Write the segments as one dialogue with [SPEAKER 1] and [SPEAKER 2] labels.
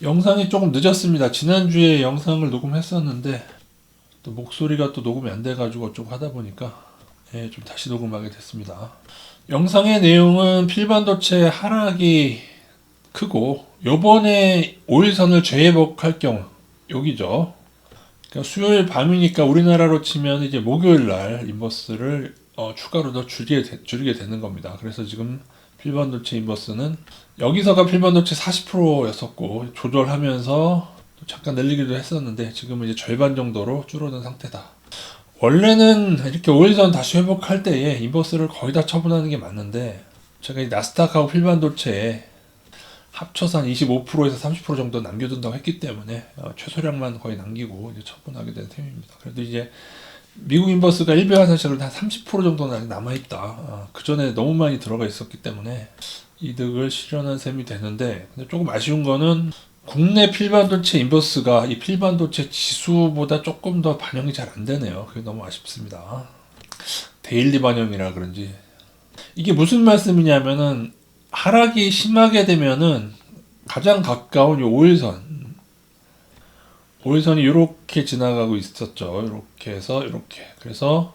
[SPEAKER 1] 영상이 조금 늦었습니다. 지난주에 영상을 녹음했었는데 또 목소리가 또 녹음이 안 돼가지고 좀 하다 보니까 예, 좀 다시 녹음하게 됐습니다. 영상의 내용은 필반도체 하락이 크고 요번에 5일선을 재회복할 경우 여기죠. 그러니까 수요일 밤이니까 우리나라로 치면 이제 목요일 날 인버스를 어, 추가로 더 줄이게, 되- 줄이게 되는 겁니다. 그래서 지금 필반도체 인버스는 여기서가 필반도체 40%였었고 조절하면서 또 잠깐 늘리기도 했었는데 지금은 이제 절반 정도로 줄어든 상태다. 원래는 이렇게 5일선 다시 회복할 때에 인버스를 거의 다 처분하는 게 맞는데 제가 이 나스닥하고 필반도체에 합쳐서 한 25%에서 30% 정도 남겨둔다고 했기 때문에 어, 최소량만 거의 남기고 이제 처분하게 된 셈입니다. 그래도 이제 미국 인버스가 1배 환산시를 한30% 정도는 남아있다. 그 전에 너무 많이 들어가 있었기 때문에 이득을 실현한 셈이 되는데 조금 아쉬운 거는 국내 필반도체 인버스가 이 필반도체 지수보다 조금 더 반영이 잘 안 되네요. 그게 너무 아쉽습니다. 데일리 반영이라 그런지 이게 무슨 말씀이냐면은 하락이 심하게 되면은 가장 가까운 이 5일선 5일선이 이렇게 지나가고 있었죠. 이렇게 해서 이렇게 그래서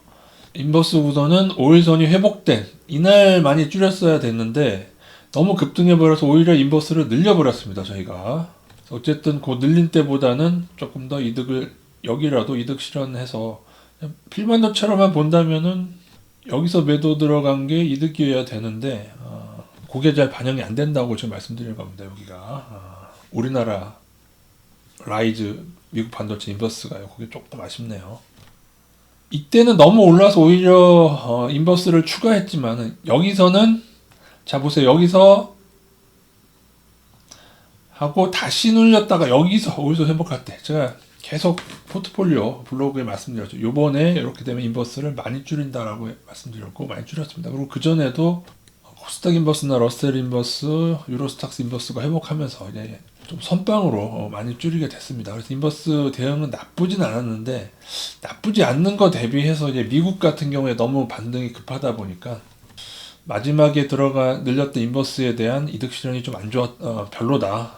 [SPEAKER 1] 인버스 우선은 5일선이 회복된 이날 많이 줄였어야 됐는데 너무 급등해 버려서 오히려 인버스를 늘려버렸습니다. 저희가 어쨌든 그 늘린 때보다는 조금 더 이득을 여기라도 이득 실현해서 필반도체로만 본다면은 여기서 매도 들어간 게 이득이어야 되는데 어, 그게 잘 반영이 안 된다고 지금 말씀드린 겁니다. 여기가 어, 우리나라 라이즈 미국 반도체 인버스가요. 그게 조금 아쉽네요. 이때는 너무 올라서 오히려 어, 인버스를 추가했지만 여기서는 자 보세요. 여기서 하고 다시 눌렸다가 여기서 어디서 회복할 때 제가 계속 포트폴리오 블로그에 말씀드렸죠. 요번에 이렇게 되면 인버스를 많이 줄인다라고 말씀드렸고 많이 줄였습니다. 그리고 그 전에도 코스닥 인버스나 러셀 인버스, 유로스탁스 인버스가 회복하면서 이제 좀 선빵으로 어, 많이 줄이게 됐습니다. 그래서 인버스 대응은 나쁘진 않았는데 나쁘지 않는 거 대비해서 이제 미국 같은 경우에 너무 반등이 급하다 보니까 마지막에 들어가 늘렸던 인버스에 대한 이득 실현이 좀 안 좋았 어, 별로다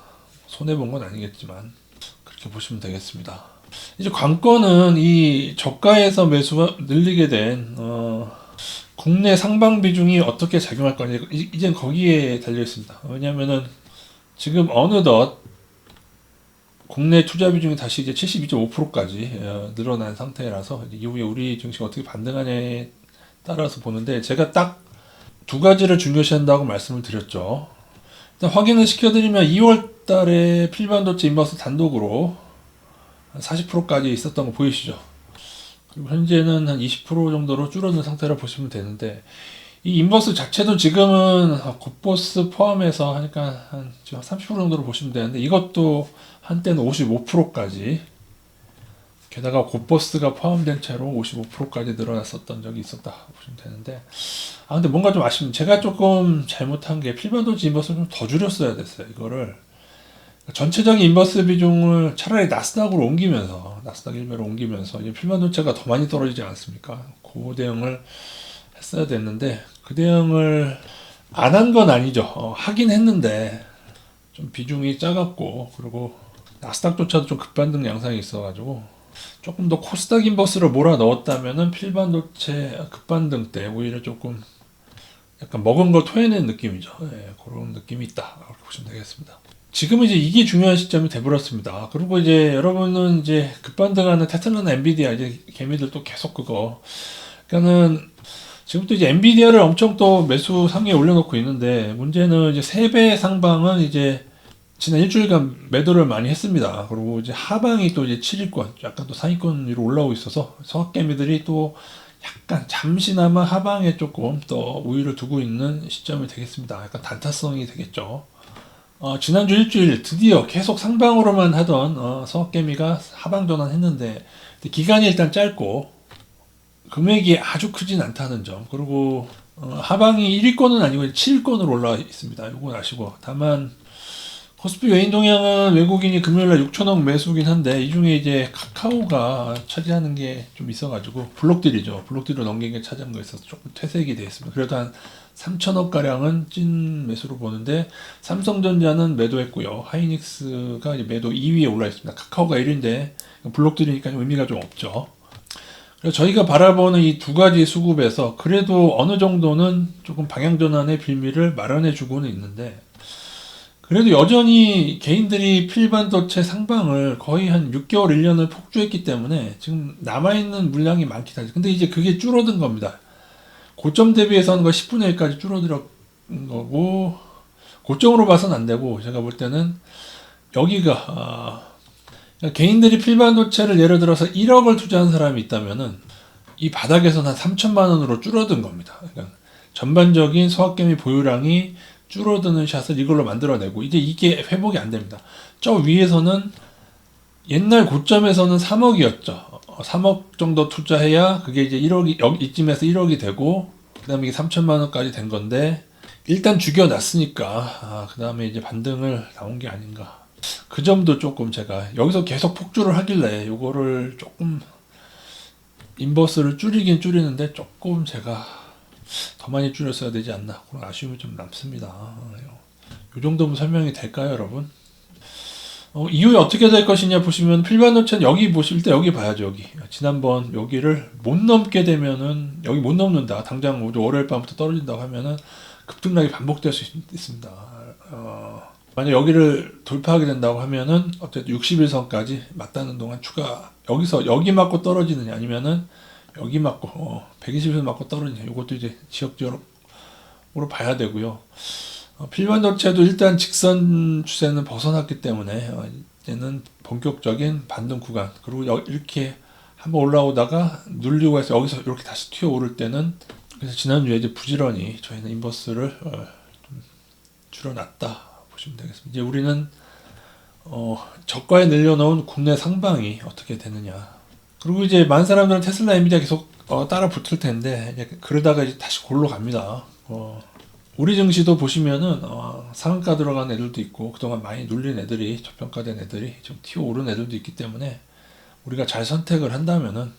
[SPEAKER 1] 손해 본 건 아니겠지만 그렇게 보시면 되겠습니다. 이제 관건은 이 저가에서 매수가 늘리게 된 어, 국내 상방 비중이 어떻게 작용할 거냐 이- 이젠 거기에 달려 있습니다. 왜냐하면은 지금 어느덧 국내 투자 비중이 다시 이제 72.5%까지 어, 늘어난 상태라서 이후에 우리 증시가 어떻게 반등하냐에 따라서 보는데 제가 딱 두 가지를 중요시한다고 말씀을 드렸죠. 일단 확인을 시켜드리면 2월 달에 필반도체 인버스 단독으로 한 40%까지 있었던 거 보이시죠? 현재는 한 20% 정도로 줄어든 상태라 보시면 되는데 이 인버스 자체도 지금은 곱보스 포함해서 하니까 한 지금 30% 정도로 보시면 되는데 이것도 한때는 55%까지 게다가 곱버스가 포함된 채로 55%까지 늘어났었던 적이 있었다 보시면 되는데 아 근데 뭔가 좀 아쉽네. 제가 조금 잘못한 게 필반도체 인버스를 좀 더 줄였어야 됐어요 이거를 전체적인 인버스 비중을 차라리 나스닥으로 옮기면서 나스닥 1매로 옮기면서 이제 필반도체가 더 많이 떨어지지 않습니까 그 대응을 했어야 됐는데 그 대응을 안 한 건 아니죠 어, 하긴 했는데 좀 비중이 작았고 그리고 나스닥조차도 좀 급반등 양상이 있어가지고 조금 더 코스닥 인버스를 몰아 넣었다면은 필반도체 급반등 때 오히려 조금 약간 먹은 거 토해낸 느낌이죠. 예, 그런 느낌이 있다. 그렇게 보시면 되겠습니다. 지금은 이제 이게 중요한 시점이 돼버렸습니다. 그리고 이제 여러분은 이제 급반등하는 테슬라나 엔비디아 이제 개미들 또 계속 그거. 그러니까는 지금 또 이제 엔비디아를 엄청 또 매수 상에 올려놓고 있는데 문제는 이제 세배 상방은 이제 지난 일주일간 매도를 많이 했습니다. 그리고 이제 하방이 또 이제 7일권, 약간 또 상위권 위로 올라오고 있어서 성악개미들이 또 약간 잠시나마 하방에 조금 더 우위를 두고 있는 시점이 되겠습니다. 약간 단타성이 되겠죠. 어, 지난주 일주일 드디어 계속 상방으로만 하던 어, 성악개미가 하방 전환했는데 기간이 일단 짧고 금액이 아주 크진 않다는 점. 그리고 어, 하방이 1위권은 아니고 7위권으로 올라와 있습니다. 이건 아시고 다만 코스피 외인 동향은 외국인이 금요일날 6천억 매수긴 한데 이 중에 이제 카카오가 차지하는 게 좀 있어가지고 블록들이죠. 블록들로 넘긴 게 차지한 거 있어서 조금 퇴색이 돼 있습니다. 그래도 한 3천억 가량은 찐 매수로 보는데 삼성전자는 매도했고요. 하이닉스가 매도 2위에 올라 있습니다. 카카오가 1위인데 블록들이니까 의미가 좀 없죠. 그래서 저희가 바라보는 이 두 가지 수급에서 그래도 어느 정도는 조금 방향 전환의 빌미를 마련해 주고는 있는데 그래도 여전히 개인들이 필반도체 상방을 거의 한 6개월, 1년을 폭주했기 때문에 지금 남아있는 물량이 많긴 하죠. 근데 이제 그게 줄어든 겁니다. 고점 대비해서는 거 10분의 1까지 줄어들은 거고, 고점으로 봐서는 안 되고, 제가 볼 때는 여기가, 아, 그러니까 개인들이 필반도체를 예를 들어서 1억을 투자한 사람이 있다면은 이 바닥에서는 한 3천만 원으로 줄어든 겁니다. 그러니까 전반적인 서학개미 보유량이 줄어드는 샷을 이걸로 만들어내고 이제 이게 회복이 안 됩니다. 저 위에서는 옛날 고점에서는 3억이었죠. 3억 정도 투자해야 그게 이제 1억이 여기 이쯤에서 1억이 되고 그다음에 이게 3천만 원까지 된 건데 일단 죽여놨으니까 아, 그다음에 이제 반등을 나온 게 아닌가. 그 점도 조금 제가 여기서 계속 폭주를 하길래 요거를 조금 인버스를 줄이긴 줄이는데 조금 제가 더 많이 줄였어야 되지 않나 그런 아쉬움이 좀 남습니다. 이 정도면 설명이 될까요, 여러분? 어, 이후에 어떻게 될 것이냐 보시면 필반도체는 여기 보실 때 여기 봐야죠 여기. 지난번 여기를 못 넘게 되면은 여기 못 넘는다. 당장 월요일 밤부터 떨어진다고 하면은 급등락이 반복될 수 있, 있습니다. 어, 만약 여기를 돌파하게 된다고 하면은 어쨌든 60일선까지 맞다는 동안 추가 여기서 여기 맞고 떨어지느냐 아니면은 여기 맞고 어, 120일 맞고 떨어지냐. 이것도 이제 지역적으로 봐야 되고요. 어, 필반도체도 일단 직선 추세는 벗어났기 때문에 어, 이제는 본격적인 반등 구간 그리고 여, 이렇게 한번 올라오다가 눌리고 해서 여기서 이렇게 다시 튀어 오를 때는 그래서 지난주에 이제 부지런히 저희는 인버스를 어, 좀 줄여놨다 보시면 되겠습니다. 이제 우리는 어, 저가에 늘려놓은 국내 상방이 어떻게 되느냐 그리고 이제 많은 사람들은 테슬라 엔비디아 계속 어, 따라 붙을 텐데 그러다가 이제 다시 골로 갑니다. 어, 우리 증시도 보시면은 어, 상한가 들어간 애들도 있고 그동안 많이 눌린 애들이 저평가된 애들이 좀 튀어 오른 애들도 있기 때문에 우리가 잘 선택을 한다면은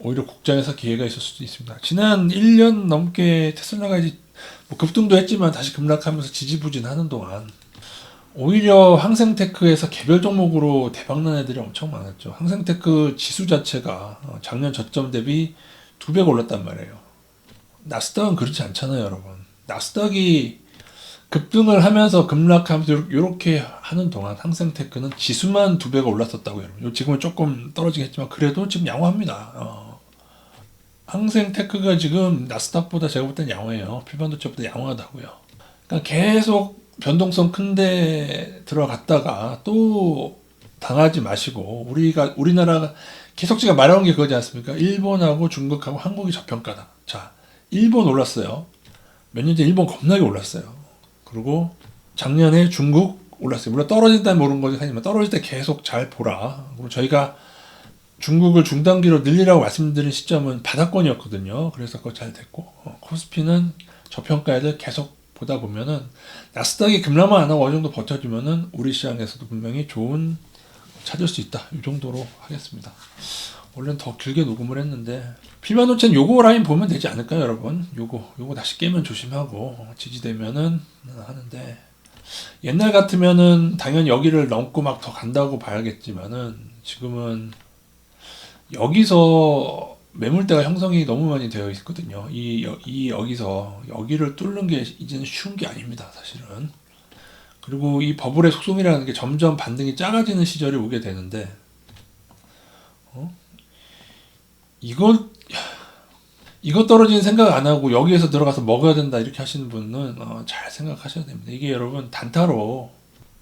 [SPEAKER 1] 오히려 국장에서 기회가 있을 수도 있습니다. 지난 1년 넘게 테슬라가 이제 뭐 급등도 했지만 다시 급락하면서 지지부진하는 동안 오히려 항생테크에서 개별 종목으로 대박난 애들이 엄청 많았죠. 항생테크 지수 자체가 어, 작년 저점 대비 두 배가 올랐단 말이에요. 나스닥은 그렇지 않잖아요, 여러분. 나스닥이 급등을 하면서 급락하면서 이렇게 하는 동안 항생테크는 지수만 두 배가 올랐었다고 여러분. 지금은 조금 떨어지겠지만 그래도 지금 양호합니다. 어. 항생테크가 지금 나스닥보다 제가 볼 땐 양호해요. 필반도체보다 양호하다고요. 그러니까 계속 변동성 큰데 들어갔다가 또 당하지 마시고 우리가 우리나라가 계속 제가 말하는 게 그거지 않습니까? 일본하고 중국하고 한국이 저평가다. 자, 일본 올랐어요. 몇년 전에 일본 겁나게 올랐어요. 그리고 작년에 중국 올랐어요. 물론 떨어진다는 모르는 거지 하지만 떨어질 때 계속 잘 보라. 그리고 저희가 중국을 중단기로 늘리라고 말씀드린 시점은 바닥권이었거든요. 그래서 그거 잘 됐고 어, 코스피는 저평가에들 계속 보다 보면은 나스닥이 급락만 안 하고 어느 정도 버텨주면은 우리 시장에서도 분명히 좋은 찾을 수 있다. 이 정도로 하겠습니다. 원래는 더 길게 녹음을 했는데 필마노체는 요거 라인 보면 되지 않을까요, 여러분? 요거 요거 다시 깨면 조심하고 지지되면은 하는데 옛날 같으면은 당연히 여기를 넘고 막 더 간다고 봐야겠지만은 지금은 여기서 매물대가 형성이 너무 많이 되어 있거든요. 이, 이 여기서 여기를 뚫는 게 이제는 쉬운 게 아닙니다, 사실은. 그리고 이 버블의 속성이라는 게 점점 반등이 작아지는 시절이 오게 되는데, 어? 이거, 이거 떨어지는 생각 안 하고 여기에서 들어가서 먹어야 된다 이렇게 하시는 분은 어, 잘 생각하셔야 됩니다. 이게 여러분 단타로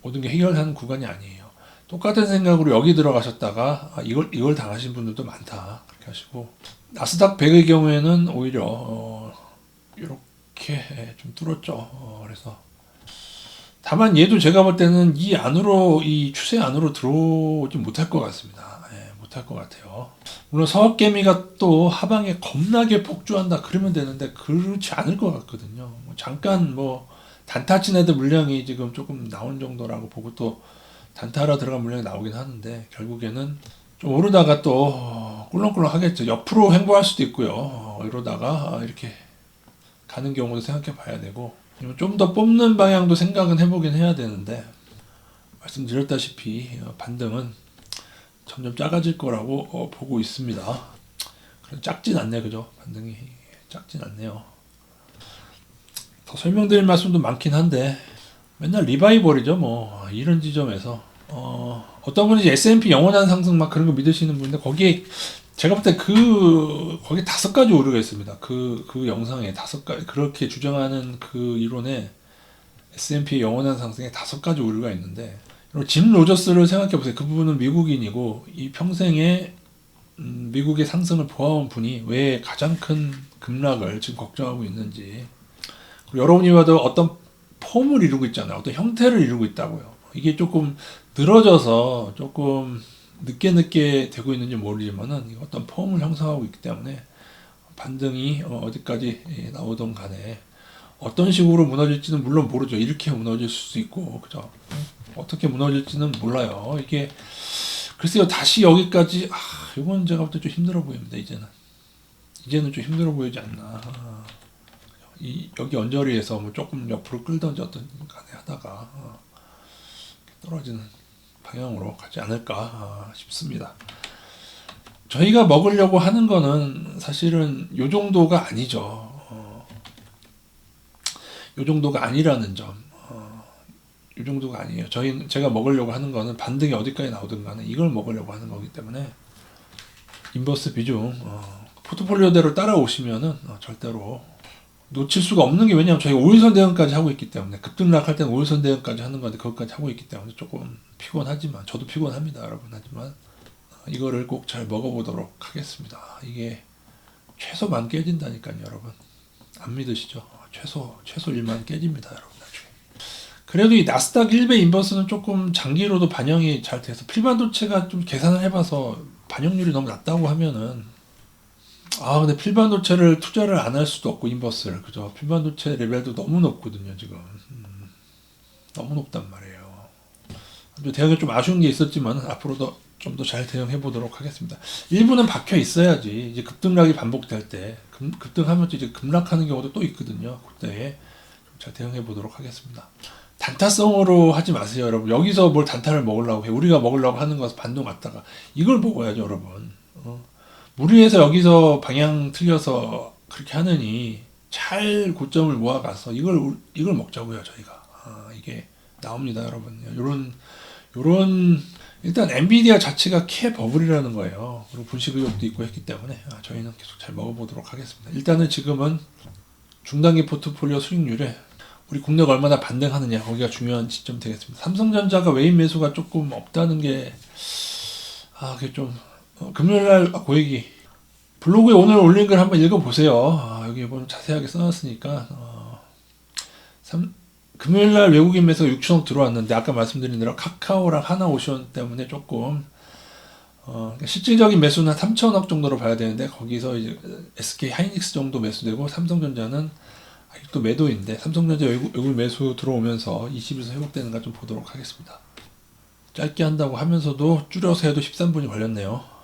[SPEAKER 1] 모든 게 해결하는 구간이 아니에요. 똑같은 생각으로 여기 들어가셨다가 아, 이걸 이걸 당하신 분들도 많다. 그렇게 하시고 나스닥 100의 경우에는 오히려 어, 이렇게 좀 뚫었죠. 어, 그래서 다만 얘도 제가 볼 때는 이 안으로 이 추세 안으로 들어오지 못할 것 같습니다. 예, 못할 것 같아요. 물론 서학개미가 또 하방에 겁나게 폭주한다 그러면 되는데 그렇지 않을 것 같거든요. 뭐 잠깐 뭐 단타 친 애들 물량이 지금 조금 나온 정도라고 보고 또 단타하러 들어간 물량이 나오긴 하는데 결국에는 좀 오르다가 또 꿀렁꿀렁 하겠죠. 옆으로 횡보할 수도 있고요. 이러다가 이렇게 가는 경우도 생각해 봐야 되고 좀 더 뽑는 방향도 생각은 해보긴 해야 되는데 말씀드렸다시피 어, 반등은 점점 작아질 거라고 어, 보고 있습니다. 작진 않네 그죠? 반등이 작진 않네요. 더 설명드릴 말씀도 많긴 한데 맨날 리바이벌이죠 뭐 이런 지점에서 어, 어떤 분이 S&P 영원한 상승 막 그런 거 믿으시는 분인데 거기에 제가 볼 때 그 거기 다섯 가지 오류가 있습니다. 그그 영상에 다섯 가지 그렇게 주장하는 그 이론에 S&P 영원한 상승에 다섯 가지 오류가 있는데 짐 로저스를 생각해 보세요. 그 부분은 미국인이고 이 평생에 음, 미국의 상승을 보아온 분이 왜 가장 큰 급락을 지금 걱정하고 있는지 여러분이 봐도 어떤 폼을 이루고 있잖아요. 어떤 형태를 이루고 있다고요. 이게 조금 늘어져서 조금 늦게 늦게 되고 있는지 모르지만은 어떤 폼을 형성하고 있기 때문에 반등이 어, 어디까지 예, 나오던 간에 어떤 식으로 무너질지는 물론 모르죠. 이렇게 무너질 수도 있고 그죠. 어떻게 무너질지는 몰라요. 이게 글쎄요 다시 여기까지 아 이건 제가 볼 때 좀 힘들어 보입니다. 이제는 이제는 좀 힘들어 보이지 않나. 아, 이 여기 언저리에서 뭐 조금 옆으로 끌던지 어떤 간에 하다가 어, 떨어지는 방향으로 가지 않을까 아, 싶습니다. 저희가 먹으려고 하는 거는 사실은 요 정도가 아니죠. 어, 요 정도가 아니라는 점. 어, 요 정도가 아니에요. 저희 제가 먹으려고 하는 거는 반등이 어디까지 나오든 간에 이걸 먹으려고 하는 거기 때문에 인버스 비중 어, 포트폴리오대로 따라오시면은 어, 절대로 놓칠 수가 없는 게 왜냐하면 저희가 5일선 대응까지 하고 있기 때문에 급등락할 때는 5일선 대응까지 하는 건데 그것까지 하고 있기 때문에 조금 피곤하지만 저도 피곤합니다 여러분 하지만 어, 이거를 꼭 잘 먹어보도록 하겠습니다 이게 최소 만 깨진다니까요 여러분 안 믿으시죠? 최소 최소 1만 깨집니다 여러분 나중에. 그래도 이 나스닥 1배 인버스는 조금 장기로도 반영이 잘 돼서 필반도체가 좀 계산을 해봐서 반영률이 너무 낮다고 하면은 아 근데 필반도체를 투자를 안 할 수도 없고 인버스를. 그죠? 필반도체 레벨도 너무 높거든요 지금. 음, 너무 높단 말이에요. 좀 대응이 좀 아쉬운 게 있었지만 앞으로도 좀 더 잘 대응해 보도록 하겠습니다. 일부는 박혀 있어야지 이제 급등락이 반복될 때 급, 급등하면 또 이제 급락하는 경우도 또 있거든요 그때 좀잘 대응해 보도록 하겠습니다. 단타성으로 하지 마세요 여러분. 여기서 뭘 단타를 먹으려고 해. 우리가 먹으려고 하는 것은 반동 갔다가 이걸 먹어야죠 여러분. 어. 무리해서 여기서 방향 틀려서 그렇게 하느니 잘 고점을 모아가서 이걸 우- 이걸 먹자고요 저희가. 아, 이게 나옵니다 여러분. 요런 요런 일단 엔비디아 자체가 캐 버블이라는 거예요. 그리고 분식 의혹도 있고 했기 때문에 아, 저희는 계속 잘 먹어보도록 하겠습니다. 일단은 지금은 중단기 포트폴리오 수익률에 우리 국내가 얼마나 반등하느냐 거기가 중요한 지점 되겠습니다. 삼성전자가 외인 매수가 조금 없다는 게 아, 그게 좀 어, 금요일날 아, 고액이 블로그에 오늘 올린 글 한번 읽어보세요. 아, 여기 뭐 자세하게 써놨으니까 어, 삼- 금요일 날 외국인 매수가 6천억 들어왔는데 아까 말씀드린 대로 카카오랑 하나오션 때문에 조금 어, 그러니까 실질적인 매수는 한 3천억 정도로 봐야 되는데 거기서 이제 SK 하이닉스 정도 매수되고 삼성전자는 아직도 매도인데 삼성전자 외국, 외국 매수 들어오면서 20에서 회복되는가 좀 보도록 하겠습니다. 짧게 한다고 하면서도 줄여서 해도 13분이 걸렸네요.